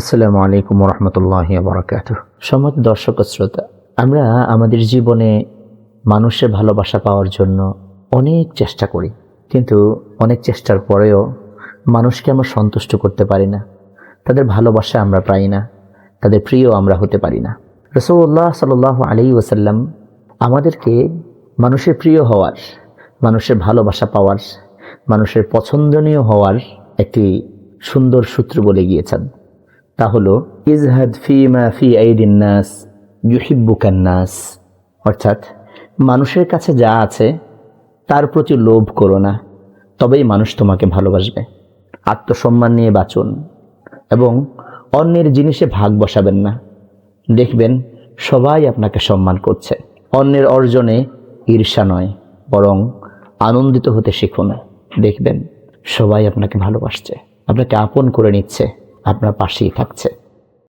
আসসালামু আলাইকুম রহমতুল্লাহ বরকাত সম্মত দর্শক শ্রোতা, আমরা আমাদের জীবনে মানুষের ভালোবাসা পাওয়ার জন্য অনেক চেষ্টা করি, কিন্তু অনেক চেষ্টার পরেও মানুষকে আমরা সন্তুষ্ট করতে পারি না। তাদের ভালোবাসা আমরা পাই না, তাদের প্রিয় আমরা হতে পারি না। রসৌল্লাহ সাল আলী ওসাল্লাম আমাদেরকে মানুষের প্রিয় হওয়ার, মানুষের ভালোবাসা পাওয়ার, মানুষের পছন্দনীয় হওয়ার একটি সুন্দর সূত্র বলে গিয়েছেন। তা হলো, ইজহাদ ফি মা ফি আইদিন নাস নাস। অর্থাৎ, মানুষের কাছে যা আছে, তার প্রতি লোভ করো না, তবেই মানুষ তোমাকে ভালোবাসবে। আত্মসম্মান নিয়ে বাঁচুন। এবং অন্যের জিনিসে ভাগ বসাবেন না। দেখবেন, সবাই আপনাকে সম্মান করছে। অন্যের অর্জনে ঈর্ষা নয়, বরং আনন্দিত হতে শিখুন দেখবেন, সবাই আপনাকে ভালোবাসছে। আপনাকে আপন করে নিচ্ছে। আপনার পাশেই থাকছে।